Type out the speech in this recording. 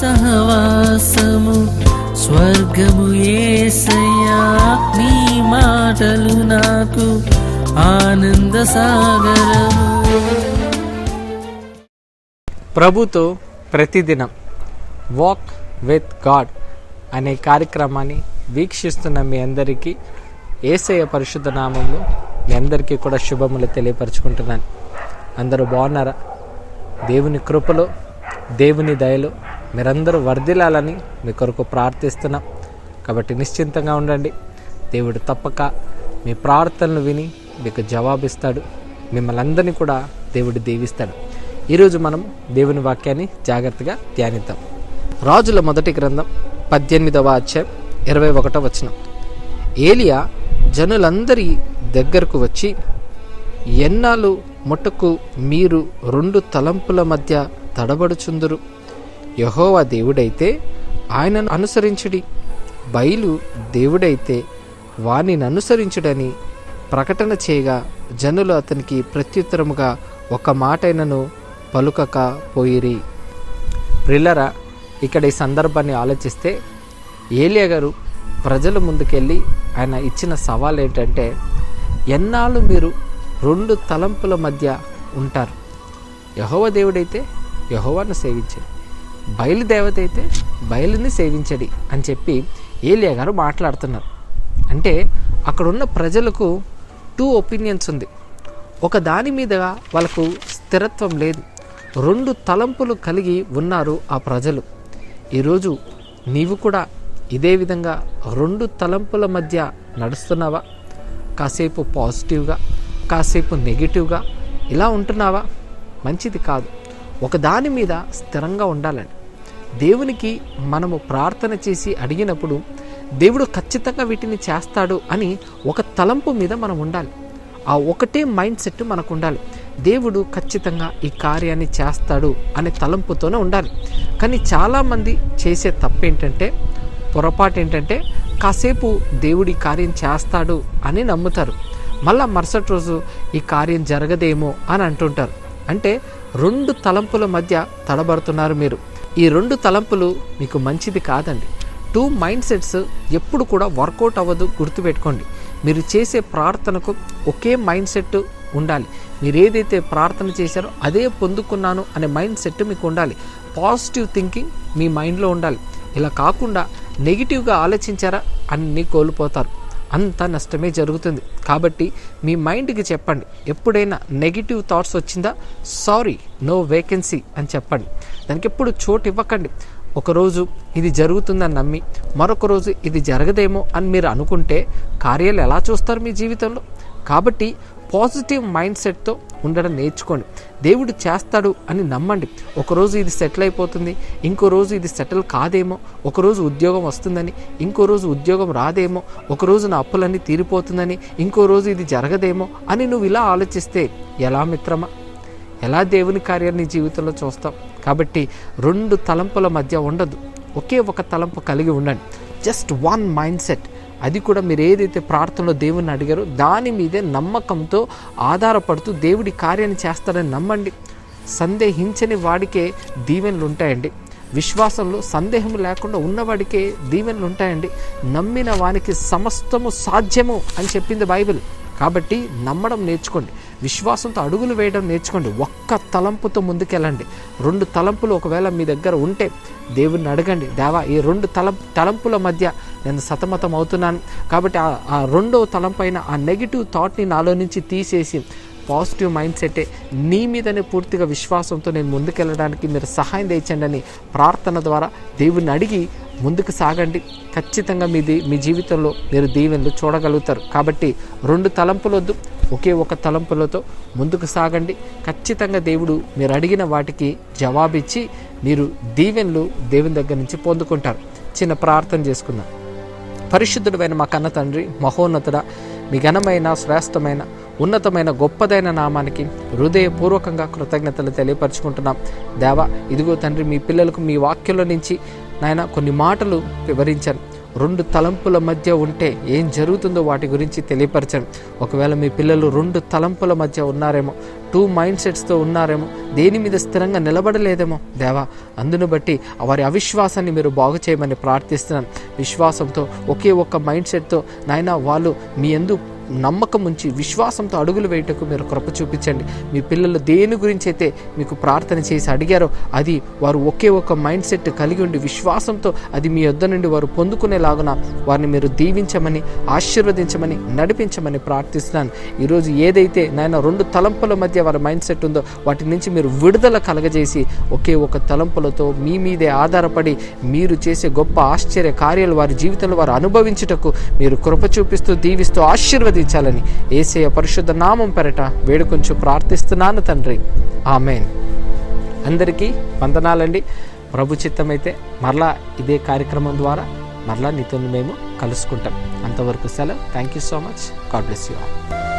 సహవాసము స్వర్గము ఏసయ్యా నీ మాటలు నాకు ఆనంద సాగరము. ప్రభుతో ప్రతిదినం వాక్ విత్ గాడ్ అనే కార్యక్రమాన్ని వీక్షిస్తున్న మీ అందరికీ ఏసయ్య పరిశుద్ధ నామంలో మీ అందరికీ కూడా శుభములు తెలియపరచుకుంటున్నాను. అందరూ బాగున్నారా? దేవుని కృపలో దేవుని దయలో మీరందరూ వర్ధిల్లాలని మీ కొరకు ప్రార్థిస్తున్నాం. కాబట్టి నిశ్చింతంగా ఉండండి. దేవుడు తప్పక మీ ప్రార్థనలు విని మీకు జవాబిస్తాడు. మిమ్మల్ని అందరినీ కూడా దేవుడు దీవిస్తాడు. ఈరోజు మనం దేవుని వాక్యాన్ని జాగ్రత్తగా ధ్యానిద్దాం. రాజుల మొదటి గ్రంథం పద్దెనిమిదవ అధ్యాయం ఇరవై ఒకటో వచనం. ఏలియా జనులందరి దగ్గరకు వచ్చి ఎన్నాళ్ళు ముట్టకు మీరు రెండు తలంపుల మధ్య తడబడుచుందురు? యహోవా దేవుడైతే ఆయనను అనుసరించుడి. బయలు దేవుడైతే వానిని అనుసరించుడని ప్రకటన చేయగా జనులు అతనికి ప్రత్యుత్తరముగా ఒక మాటైనను పలుకక పోయిరి. ప్రిల్లరా ఇక్కడ ఈ సందర్భాన్ని ఆలోచిస్తే ఏలియా గారు ప్రజల ముందుకెళ్ళి ఆయన ఇచ్చిన సవాల్ ఏంటంటే ఎన్నాళ్ళు మీరు రెండు తలంపుల మధ్య ఉంటారు? యహోవ దేవుడైతే యహోవాను సేవించండి బయలుదేవత అయితే బయలుని సేవించడి అని చెప్పి ఏలియా గారు మాట్లాడుతున్నారు. అంటే అక్కడున్న ప్రజలకు టూ ఒపీనియన్స్ ఉంది. ఒక దాని మీద వాళ్ళకు స్థిరత్వం లేదు. రెండు తలంపులు కలిగి ఉన్నారు ఆ ప్రజలు. ఈరోజు నీవు కూడా ఇదే విధంగా రెండు తలంపుల మధ్య నడుస్తున్నావా? కాసేపు పాజిటివ్గా కాసేపు నెగిటివ్గా ఇలా ఉంటున్నావా? మంచిది కాదు. ఒకదాని మీద స్థిరంగా ఉండాలండి. దేవునికి మనము ప్రార్థన చేసి అడిగినప్పుడు దేవుడు ఖచ్చితంగా వీటిని చేస్తాడు అని ఒక తలంపు మీద మనం ఉండాలి. ఆ ఒకటే మైండ్ సెట్ మనకు ఉండాలి. దేవుడు ఖచ్చితంగా ఈ కార్యాన్ని చేస్తాడు అనే తలంపుతోనే ఉండాలి. కానీ చాలామంది చేసే తప్పు ఏంటంటే పొరపాటు ఏంటంటే కాసేపు దేవుడి కార్యం చేస్తాడు అని నమ్ముతారు. మళ్ళా మరుసటి రోజు ఈ కార్యం జరగదేమో అని అంటుంటారు. అంటే రెండు తలంపుల మధ్య తడబడుతున్నారు మీరు. ఈ రెండు తలంపులు మీకు మంచిది కాదండి. టూ మైండ్ సెట్స్ ఎప్పుడు కూడా వర్కౌట్ అవ్వదు గుర్తుపెట్టుకోండి. మీరు చేసే ప్రార్థనకు ఒకే మైండ్ సెట్ ఉండాలి. మీరు ఏదైతే ప్రార్థన చేశారో అదే పొందుకున్నాను అనే మైండ్ సెట్ మీకు ఉండాలి. పాజిటివ్ థింకింగ్ మీ మైండ్లో ఉండాలి. ఇలా కాకుండా నెగిటివ్గా ఆలోచించారా అన్నీ కోల్పోతారు. అంత నష్టమే జరుగుతుంది. కాబట్టి మీ మైండ్కి చెప్పండి. ఎప్పుడైనా నెగిటివ్ థాట్స్ వచ్చిందా? సారీ నో వేకెన్సీ అని చెప్పండి. దానికి ఎప్పుడు చోటు ఇవ్వకండి. ఒకరోజు ఇది జరుగుతుందని నమ్మి మరొక రోజు ఇది జరగదేమో అని మీరు అనుకుంటే కార్యాలు ఎలా చూస్తారు మీ జీవితంలో? కాబట్టి పాజిటివ్ మైండ్ సెట్తో ఉండడం నేర్చుకోండి. దేవుడు చేస్తాడు అని నమ్మండి. ఒకరోజు ఇది సెటిల్ అయిపోతుంది ఇంకో రోజు ఇది సెటిల్ కాదేమో ఒకరోజు ఉద్యోగం వస్తుందని ఇంకో రోజు ఉద్యోగం రాదేమో ఒకరోజు నా అప్పులన్నీ తీరిపోతుందని ఇంకో రోజు ఇది జరగదేమో అని నువ్వు ఇలా ఆలోచిస్తే ఎలా మిత్రమా? ఎలా దేవుని కార్యాన్ని జీవితంలో చూస్తాం కాబట్టి రెండు తలంపుల మధ్య ఉండదు. ఒకే ఒక తలంపు కలిగి ఉండండి. Just one mind set. అది కూడా మీరు ఏదైతే ప్రార్థనలో దేవుణ్ణి అడిగారో దాని మీదే నమ్మకంతో ఆధారపడుతూ దేవుడి కార్యాన్ని చేస్తాడని నమ్మండి. సందేహించని వాడికే దీవెనలు ఉంటాయండి. విశ్వాసంలో సందేహం లేకుండా ఉన్నవాడికే దీవెనలు ఉంటాయండి. నమ్మిన వానికి సమస్తము సాధ్యము అని చెప్పింది బైబిల్. కాబట్టి నమ్మడం నేర్చుకోండి. విశ్వాసంతో అడుగులు వేయడం నేర్చుకోండి. ఒక్క తలంపుతో ముందుకెళ్ళండి. రెండు తలంపులు ఒకవేళ మీ దగ్గర ఉంటే దేవుణ్ణి అడగండి. దేవా ఈ రెండు తలం తలంపుల మధ్య నేను సతమతం అవుతున్నాను. కాబట్టి ఆ ఆ రెండో తలంపైన ఆ నెగిటివ్ థాట్ని నాలో నుంచి తీసేసి పాజిటివ్ మైండ్ సెట్టే నీ మీదనే పూర్తిగా విశ్వాసంతో నేను ముందుకెళ్ళడానికి మీరు సహాయం తెచ్చండి అని ప్రార్థన ద్వారా దేవుణ్ణి అడిగి ముందుకు సాగండి. ఖచ్చితంగా మీది మీ జీవితంలో మీరు దీవెనలు చూడగలుగుతారు. కాబట్టి రెండు తలంపులొద్దు ఒకే ఒక తలంపులతో ముందుకు సాగండి. ఖచ్చితంగా దేవుడు మీరు అడిగిన వాటికి జవాబిచ్చి మీరు దీవెనలు దేవుని దగ్గర నుంచి పొందుకుంటారు. చిన్న ప్రార్థన చేసుకుందాం. పరిశుద్ధుడైన మా కన్న తండ్రి మహోన్నతుడ మీ ఘనమైన శ్రేష్టమైన ఉన్నతమైన గొప్పదైన నామానికి హృదయపూర్వకంగా కృతజ్ఞతలు తెలియపరచుకుంటున్నాం. దేవా ఇదిగో తండ్రి మీ పిల్లలకు మీ వాక్యంలో నుంచి నాయన కొన్ని మాటలు వివరించాను. రెండు తలంపుల మధ్య ఉంటే ఏం జరుగుతుందో వాటి గురించి తెలియపరచండి ఒకవేళ మీ పిల్లలు రెండు తలంపుల మధ్య ఉన్నారేమో టూ మైండ్ సెట్స్తో ఉన్నారేమో దేని మీద స్థిరంగా నిలబడలేదేమో దేవా అందును బట్టి వారి అవిశ్వాసాన్ని మీరు బాగు చేయమని ప్రార్థిస్తున్నాను. విశ్వాసంతో ఒకే ఒక్క మైండ్ సెట్తో నాయన వాళ్ళు మీ ఎందు నమ్మకం ఉంచి విశ్వాసంతో అడుగులు వేయటకు మీరు కృప చూపించండి. మీ పిల్లలు దేని గురించి అయితే మీకు ప్రార్థన చేసి అడిగారో అది వారు ఒకే ఒక మైండ్ సెట్ కలిగి ఉండి విశ్వాసంతో అది మీ యొద్ద నుండి వారు పొందుకునేలాగున వారిని మీరు దీవించమని ఆశీర్వదించమని నడిపించమని ప్రార్థిస్తున్నాను. ఈరోజు ఏదైతే నాయన రెండు తలంపుల మధ్య వారి మైండ్ సెట్ ఉందో వాటి నుంచి మీరు విడుదల కలగజేసి ఒకే ఒక తలంపులతో మీ మీదే ఆధారపడి మీరు చేసే గొప్ప ఆశ్చర్య కార్యాలు వారి జీవితంలో వారు అనుభవించుటకు మీరు కృప చూపిస్తూ దీవిస్తూ ఆశీర్వదించాలని ఏసయ పరిశుద్ధ నామం పెరట వేడుకొంచు ప్రార్థిస్తున్నాను తండ్రి. ఆమెన్. అందరికీ వందనాలండి. ప్రభు చిత్తమైతే మరలా ఇదే కార్యక్రమం ద్వారా మరలా నీతో మేము కలుసుకుంటాం. అంతవరకు సెలవు. Thank you so much God bless you all